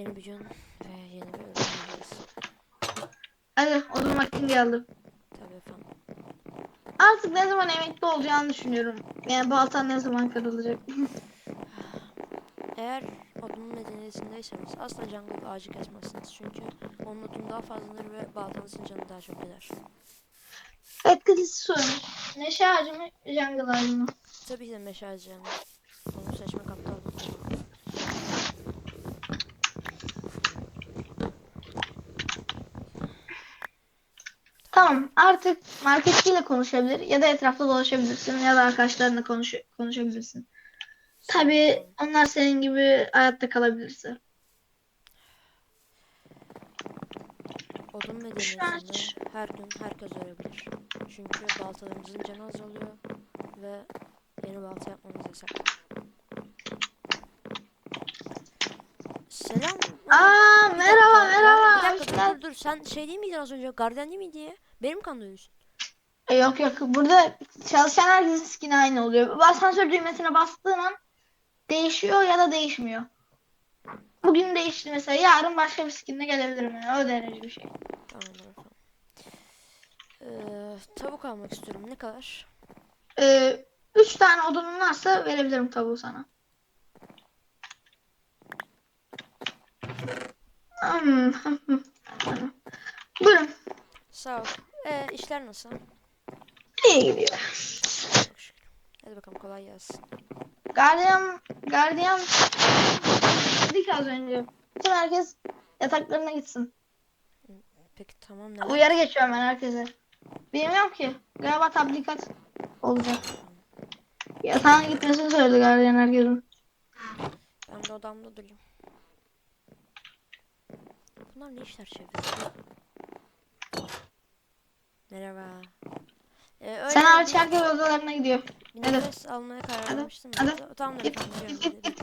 Yeni bir gün ve yeni bir ölümdeyiz. Hadi odun vaktin geldi. Tabii efendim. Artık ne zaman emekli olacağını düşünüyorum. Yani baltan ne zaman kırılacak. Eğer odunun medeniyetindeyseniz asla jungle ağacı kesmezsiniz. Çünkü onun odunu daha fazladır ve baltanızın canı daha çok gider. Etkisi sorun. Neşe ağacı mı, jungle ağacı mı? Tabii ki de meşe ağacı yani. Onu seçmek Tamam artık marketçiyle konuşabilir ya da etrafta dolaşabilirsin ya da arkadaşlarınla konuş konuşabilirsin. Tabii onlar senin gibi hayatta kalabilirse. Odun medeniyetinde her gün herkes ölebilir. Çünkü baltalarımızın canı azalıyor ve yeni balta yapmamız yasak. Selam. Aa merhaba merhaba. Bir dakika dur dur sen şey değil miydin az önce? Gardiyan değil miydi? Benim kandırıyorsun. E, Yok yok burada çalışan herkesin skin aynı oluyor. Asansör düğmesine bastığın an değişiyor ya da değişmiyor. Bugün değişti mesela yarın başka bir skinle gelebilirim yani o derece bir şey. Tamamdır efendim. Ee, tavuk almak istiyorum. Ne kadar? Ee, üç tane odunun varsa verebilirim tavuğu sana. Hmm. Buyurun. Sağ ol. Ee, işler nasıl? İyi gidiyor. Çok şükür. Hadi bakalım kolay gelsin. Gardiyan, gardiyan dedik az önce. Bütün herkes yataklarına gitsin. Peki tamam ne? Uyarı geçiyorum ben herkese. Bilmiyorum ki. Galiba tablikat olacak. Yatağına gitmesini söyledi gardiyan herkesin. Ben de odamda durayım. Bunlar ne işler çeviriyor? Merhaba. Ee, öyle Sen bir- herkes odalarına gidiyor. Bir Hadi. nefes almaya karar Hadi, vermiştim. hadi. Tamamdır Git, efendim. git, git, git.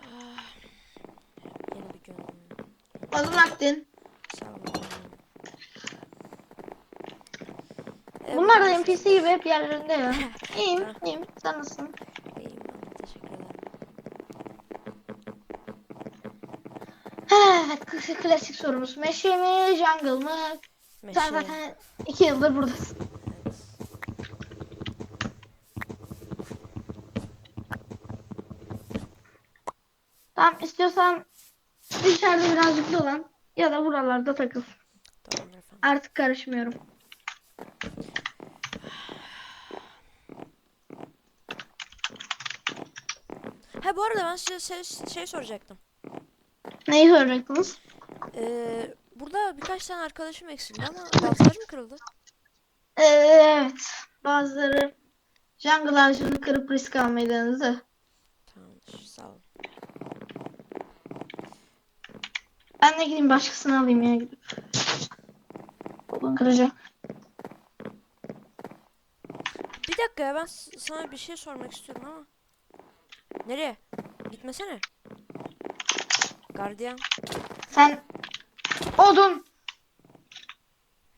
Ah, Yeni bir gün. Odun vaktin. Sağ olun. Ee, Bunlar da bugün NPC gibi hep yerlerinde ya. İyiyim, iyiyim. Sen nasılsın? İyiyim ben de teşekkür ederim. Evet, klasik sorumuz. Meşe mi, jungle mı? Sen Meşe. zaten iki yıldır buradasın. Evet. Tamam, istiyorsan dışarıda birazcık dolan ya da buralarda takıl. Tamamdır efendim. Artık karışmıyorum. Ha bu arada ben size şey, şey soracaktım. Neyi soracaktınız? Ee, burada birkaç tane arkadaşım eksildi ama baltaları mı kırıldı? Ee, evet, bazıları jungle ağacını kırıp risk almayı denedi. Tamamdır sağ olun. Ben de gideyim başkasını alayım ya gidip. Kıracağım. Bir dakika ya ben sana bir şey sormak istiyorum ama. Nereye? Gitmesene. Gardiyan. Sen odun.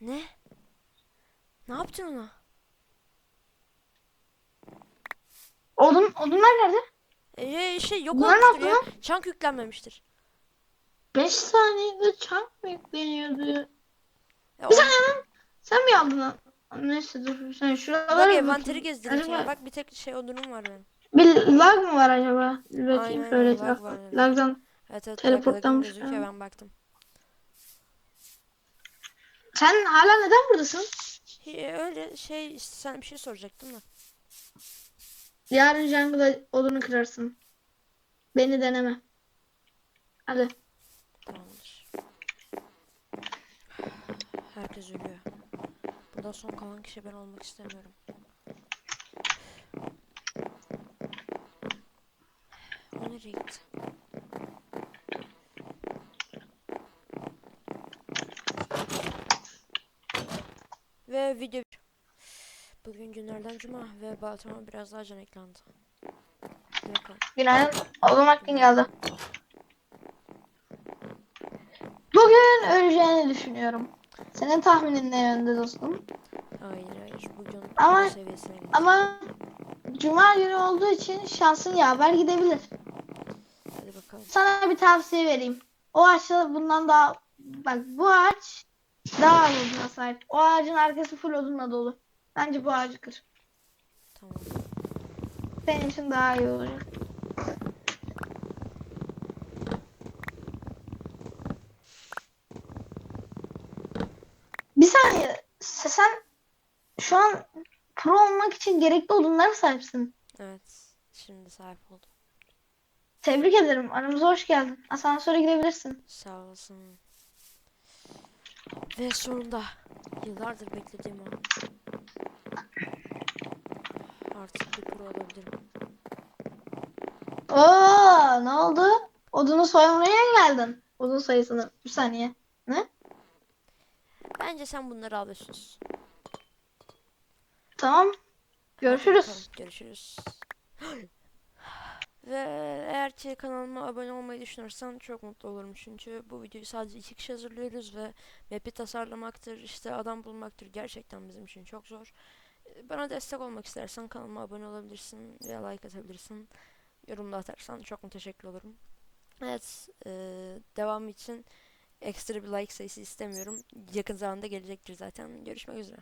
Ne? Ne yaptın ona? Odun, odunlar nerede? Ee, şey yok Bunlar olmuştur ya. yaptı Çank yüklenmemiştir. 5 saniyede çarp mı yükleniyordu? Ya Bir o- saniye lan. Sen mi aldın lan? Neyse dur sen şuralara Bak bir envanteri bakayım. gezdireyim sana. Acaba Bak bir tek şey odunum var benim. bir lag mı var acaba? Bir bakayım Aynen, şöyle lag etrafa. var, evet. Lagdan. Evet evet. Teleportlanmış, gözüküyor ben baktım. Sen hala neden buradasın? Hi- Öyle şey işte sana bir şey soracaktım da. Yarın jungle'da odunu kırarsın. Beni deneme. Hadi. Tamamdır. Herkes ölüyor. Burada son kalan kişi ben olmak istemiyorum. O nereye gitti? Ve video Bugün günlerden cuma ve baltama biraz daha can eklendi. Günaydın. Odun vaktin geldi. Bugün öleceğini düşünüyorum. Senin tahminin ne yönde dostum? Hayır hayır bugün Ama- seviyesine. Ama Cuma günü olduğu için şansın yaver gidebilir. Hadi bakalım. sana bir tavsiye vereyim. O ağaçta bundan daha bak bu ağaç daha az oduna sahip. O ağacın arkası full odunla dolu. Bence bu ağacı kır. Tamam. Senin için daha iyi olacak. Bir saniye. Se- Sen şu an pro olmak için gerekli odunlara sahipsin. Evet. Şimdi sahip oldum. Tebrik ederim. Aramıza hoş geldin. Asansöre girebilirsin. Sağ olasın. Ve sonunda yıllardır beklediğim an. Artık bir pro olabilirim. Oo, ne oldu? Odunu soymaya mı geldin? Odun sayısını. Bir saniye. Ne? Bence sen bunları alıyorsun. Tamam. Görüşürüz. Görüşürüz. Ve eğer ki kanalıma abone olmayı düşünürsen çok mutlu olurum çünkü bu videoyu sadece iki kişi hazırlıyoruz ve map'i tasarlamaktır işte adam bulmaktır gerçekten bizim için çok zor. Ee, Bana destek olmak istersen kanalıma abone olabilirsin veya like atabilirsin. Yorumda atarsan çok müteşekkir olurum. Evet, e, devam için ekstra bir like sayısı istemiyorum. Yakın zamanda gelecektir zaten. Görüşmek üzere.